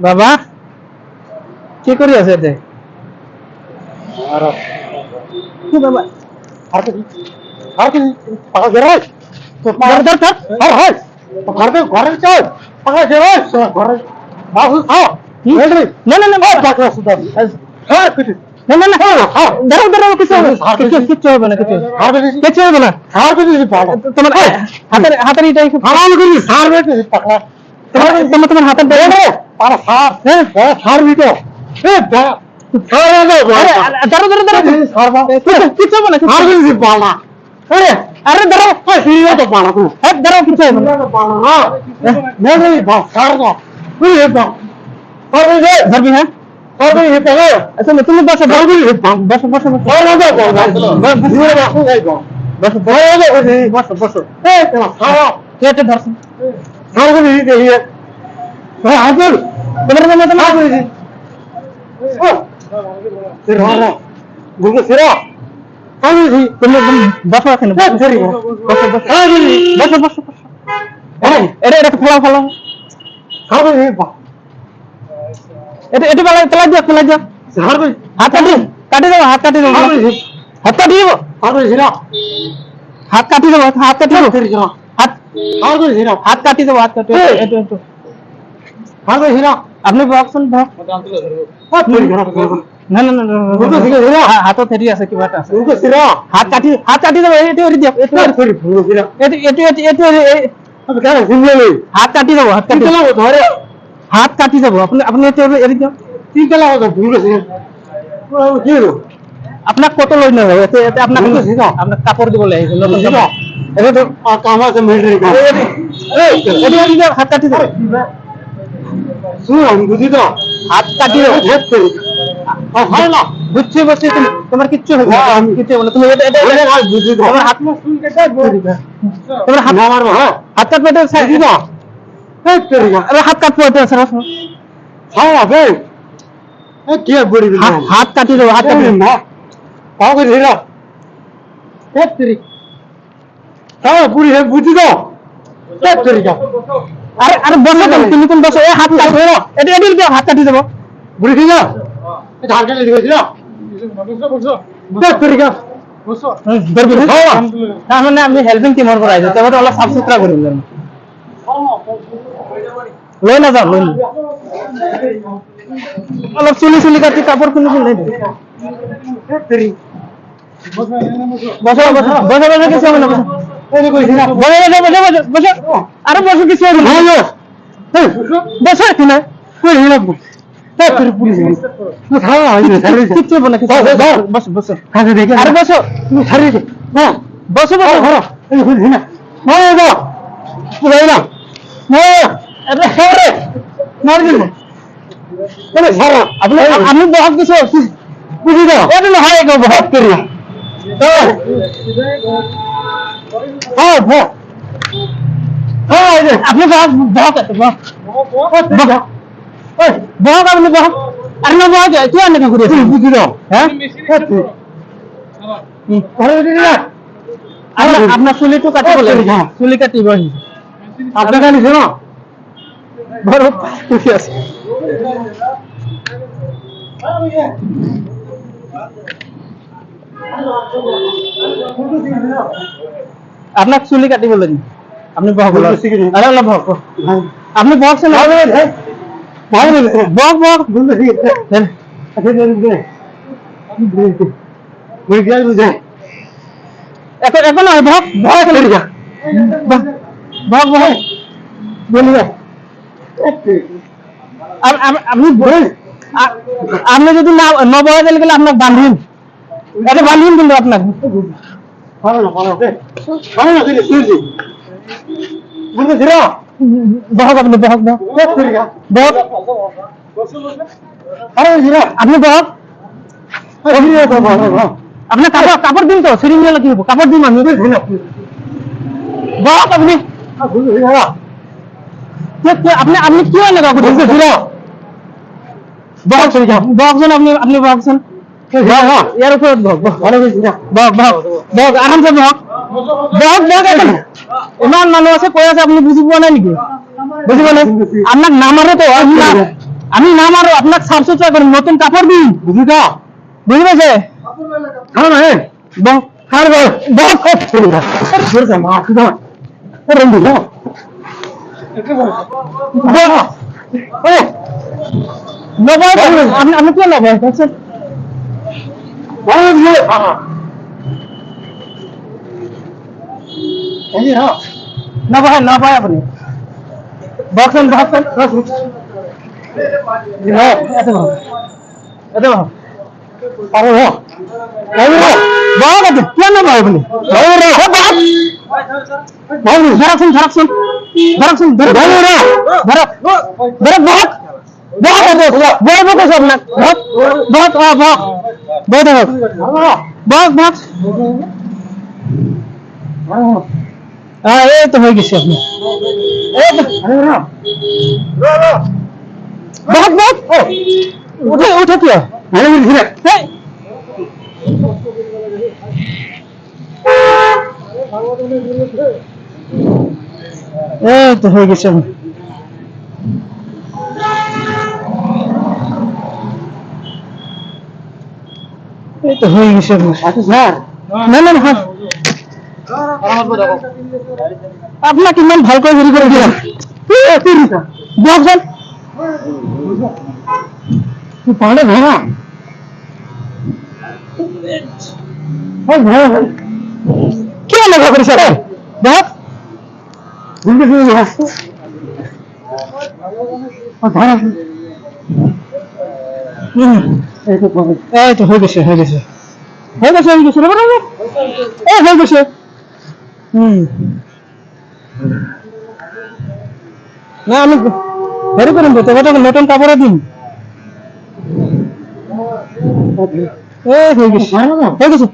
বাবা কি কৰি আছে এতে বাবা ঘৰতে ঘৰে চল পাকা জেৱাই ঘৰে বাহু খাওঁ না না না বাবা পাকা সুদা হ্যাঁ না না না দাঁড়াও দাঁড়াও কিছু কিচ্ছু হবে না কিছু কিচ্ছু হবে না সার বেশি তোমার হাতের হাতের এটা হারাম করি সার বেশি পাকলা তোমার তোমার হাতের দেখো আর সার হ্যাঁ সার ভিটো এ দা अरे दरो सीरियो तो पाला तू अब दरो किसे पाला मैं नहीं बाप सार तो ये बाप और ये घर भी है তুমি বাসা বাসা বাসা বাসা बस बोलो तो कुछ नहीं बस बस ए तेरा खाओ क्या तो दर्शन खाओ कुछ नहीं दे ये मैं हाजिर बदर में मतलब हाजिर जी सिर हारा गुरु सिरा हाजिर जी तुम लोग बस आते ना बस सॉरी बस बस हाजिर जी बस बस बस अरे अरे रख फला फला खाओ कुछ नहीं बा এটা এটা ফেলা ফেলা দিও ফেলা দিও হাত কাটি কাটি দেবো হাত কাটি দেবো হাত কাটি দেবো হাত কাটি দেবো হাত কাটি দেবো হাত হাত কাটি দেবো হাত কাটি আপনি বকছেন বক না না না হাতত হেৰি আছে কিবা এটা আছে হাত কাটি হাত কাটি দেবো এইটো এৰি দিয়ক এইটো এইটো এইটো এইটো হাত কাটি যাব হাত কাটি হাত কাটি যাব আপনি আপনি এটা এদিক যান তিন ভুল গেছে কি কত লই না এতে এতে আপনাকে আপনার কাপড় দিব লাগে এগুলো এটা তো কাম আছে মিলিটারি কাম এই এটা এদিক হাত কাটি দাও শুনুন বুঝি তো। হাত কাটি দাও হেড করি হয় না। বুঝছি বুঝছি তুমি তোমার কিচ্ছু হবে না। কিচ্ছু বলে তুমি এটা এটা তোমার হাত তোমার হাত আমার হাত কাটবে এটা সাইজ দাও হাত কাট আছে না পাও করে ধরে তেত্রিশ। তুমি তুমি বসো? এ হাত কাটি। ধরো এটা হাত কাটি দেবো। বুড়ি ঠিক আছে কাটি দিয়েছি না তার মানে আমি হেল্পিং টিমর করাই যাতে ওটা অলপ সাফ সুতরা করে দিলাম লই না যাও লই অলপ চুলি চুলি কাটি কাপড় কিনি কিনি দে বসো বসো বসো বসো কিছু হবে না বসো। বসো বসো বসো বসো আরে বসো কিছু হবে না। হ্যাঁ, বসো। হ্যাঁ, কি না কই হিলা হ্যাঁ। তারপরে পুলিশ হ্যাঁ কিছু বলে কিছু বসো বসো। কাজে দেখে আরে বসো। তুমি ছাড়িয়ে দে হ্যাঁ। বসো বসো। ঘর এই না। হ্যাঁ যাও না না এটা শরফ মার্জিন এটা শরফ আপনি আমি বহাত দিছো বুঝি দাও হয় এটা বহাত আপনি বহাত বহাত বহাত আপনি বহাত হ্যাঁ? আরে না বহাত কি আনে না করে বুঝি দাও হ্যাঁ? আপনার চুলি কাটিব কাটি বলে। চুলি কাটিব আপনার কাছে শোনো बरोबर यस আপনার চুলি কাটি বলেন আপনি বক বলেন আরে আল্লাহ বক আপনি বক শুনে বক বক বুঝতে এখন এখন ভক ভয় ভক ভয় বলি আপনি বলেন আপনি যদি না ন বহা গেলে গেলে আপনার বান্ধিম এটা বান্ধিম কিন্তু আপনার। বহক আপনি বহক বহক বহক আপনি বহক আপনার কাপড় কাপড় দিন তো সিরিং গেলে কি হব? কাপড় দিন আমি। বহক আপনি। আপনি আপনি কি হয় কাকু? দেখছে ফিরো বক্সন বক্সন আপনি আপনি বক্সন এর উপর বক বক বক বক বক বক ইমান মানুহ আছে কৈ আছে আপুনি বুজি পোৱা নাই নেকি? বুজি পোৱা নাই? আপোনাক নামাৰোতো আমি নামাৰো আপোনাক চাফ চুচৰা কৰিম নতুন কাপোৰ দিম বুজি পাওঁ বুজি পাইছে খাওঁ নাহে বক খাৰ বক বক বহক বহক মাফি দাও ৰন্ধি ন কওকচোন নবয় নবয় আপুনি বহকচোন বহকচোন এতে বহক এতে বহক পাৰো ন উঠে কি এই তো হয়ে গেছে। আপনি এই তো হয়ে গেছে। আপনার স্যার না না না হ্যাঁ। আপোনাক ইমান ভালকৈ হেৰি কৰি দিয়া দিয়কচোন পাহৰে ভাঙা কিয় এনেকুৱা কৰিছে তই বহক উম, এইটো হৈ গৈছে হৈ গৈছে। হৈ গৈছে হৈ গৈছে ৰ'ব ৰ'ব এই হৈ উম না আমি হেৰি কৰিম তো তেখেতক নতুন কাপোৰে দিম এই হৈ গৈছে। হৈ গৈছে।